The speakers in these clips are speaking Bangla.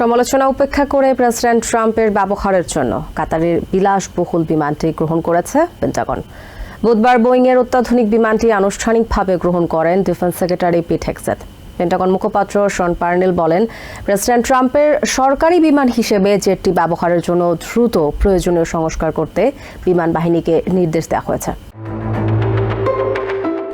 সমালোচনা উপেক্ষা করে প্রেসিডেন্ট ট্রাম্পের ব্যবহারের জন্য কাতারের বিলাসবহুল বিমানটি গ্রহণ করেছে পেন্টাগন। বুধবার বোয়িংয়ের অত্যাধুনিক বিমানটি আনুষ্ঠানিকভাবে গ্রহণ করেন defence secretary Pete Hegseth Pentagon মুখপাত্র শন পার্নেল বলেন, প্রেসিডেন্ট ট্রাম্পের সরকারি বিমান হিসেবে জেটটি ব্যবহারের জন্য দ্রুত প্রয়োজনীয় সংস্কার করতে বিমান বাহিনীকে নির্দেশ দেওয়া হয়েছে।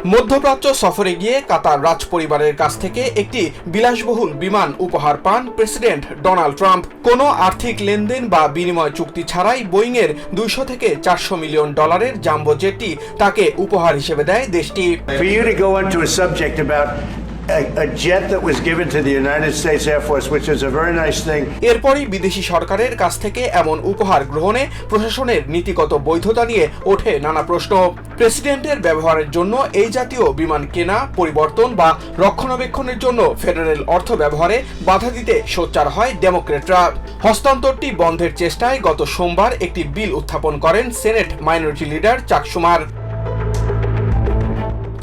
মধ্যপ্রাচ্য সফরে গিয়ে কাতার রাজ পরিবারের কাছ থেকে একটি বিলাসবহুল বিমান উপহার পান প্রেসিডেন্ট ডোনাল্ড ট্রাম্প। কোনো আর্থিক লেনদেন বা বিনিময় চুক্তি ছাড়াই বোয়িংয়ের দুইশো থেকে চারশো মিলিয়ন ডলারের জাম্বো জেটটি তাকে উপহার হিসেবে দেয় দেশটি। এরপরই বিদেশি সরকারের কাছ থেকে এমন উপহার গ্রহণে প্রশাসনের নীতিগত বৈধতা নিয়ে ওঠে নানা প্রশ্ন। প্রেসিডেন্টের ব্যবহারের জন্য এই জাতীয় বিমান কেনা, পরিবর্তন বা রক্ষণাবেক্ষণের জন্য ফেডারেল অর্থ ব্যবহারে বাধা দিতে সোচ্চার হয় ডেমোক্রেটরা। হস্তান্তরটি বন্ধের চেষ্টায় গত সোমবার একটি বিল উত্থাপন করেন সেনেট মাইনরিটি লিডার চাকসুমার।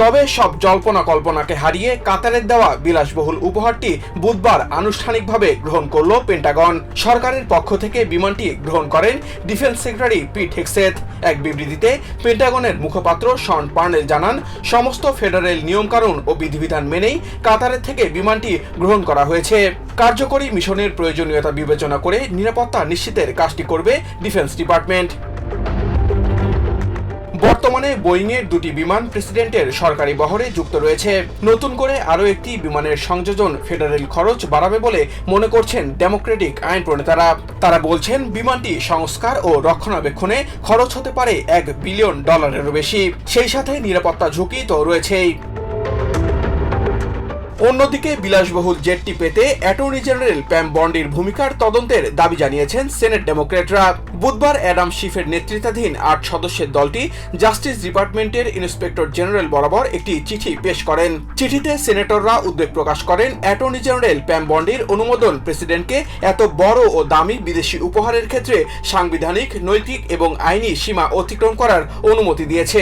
তবে সব জল্পনা কল্পনাকে হারিয়ে কাতারের দেওয়া বিলাসবহুল উপহারটি বুধবার আনুষ্ঠানিকভাবে গ্রহণ করল পেন্টাগন। সরকারের পক্ষ থেকে বিমানটি গ্রহণ করেন ডিফেন্স সেক্রেটারি পিট হেক্সেথ এক বিবৃতিতে পেন্টাগনের মুখপাত্র শন পার্নেল জানান, সমস্ত ফেডারেল নিয়মকানুন ও বিধিবিধান মেনেই কাতারের থেকে বিমানটি গ্রহণ করা হয়েছে। কার্যকরী মিশনের প্রয়োজনীয়তা বিবেচনা করে নিরাপত্তা নিশ্চিতের কাজটি করবে ডিফেন্স ডিপার্টমেন্ট। বর্তমানে বোয়িংয়ের দুটি বিমান প্রেসিডেন্টের সরকারি বহরে যুক্ত রয়েছে। নতুন করে আরও একটি বিমানের সংযোজন ফেডারেল খরচ বাড়াবে বলে মনে করছেন ডেমোক্রেটিক আইন প্রণেতারা। তারা বলছেন, বিমানটি সংস্কার ও রক্ষণাবেক্ষণে খরচ হতে পারে এক বিলিয়ন ডলারেরও বেশি। সেই সাথে নিরাপত্তা ঝুঁকি তো রয়েছেই। অন্যদিকে বিলাসবহুল জেটটি পেতে অ্যাটর্নি জেনারেল প্যাম বন্ডির ভূমিকার তদন্তের দাবি জানিয়েছেন সেনেট ডেমোক্রেটরা বুধবার অ্যাডাম শিফের নেতৃত্বাধীন আট সদস্যের দলটি জাস্টিস ডিপার্টমেন্টের ইন্সপেক্টর জেনারেল বরাবর একটি চিঠি পেশ করেন। চিঠিতে সেনেটররা উদ্বেগ প্রকাশ করেন অ্যাটর্নি জেনারেল প্যাম বন্ডির অনুমোদন প্রেসিডেন্টকে এত বড় ও দামি বিদেশি উপহারের ক্ষেত্রে সাংবিধানিক, নৈতিক এবং আইনি সীমা অতিক্রম করার অনুমতি দিয়েছে।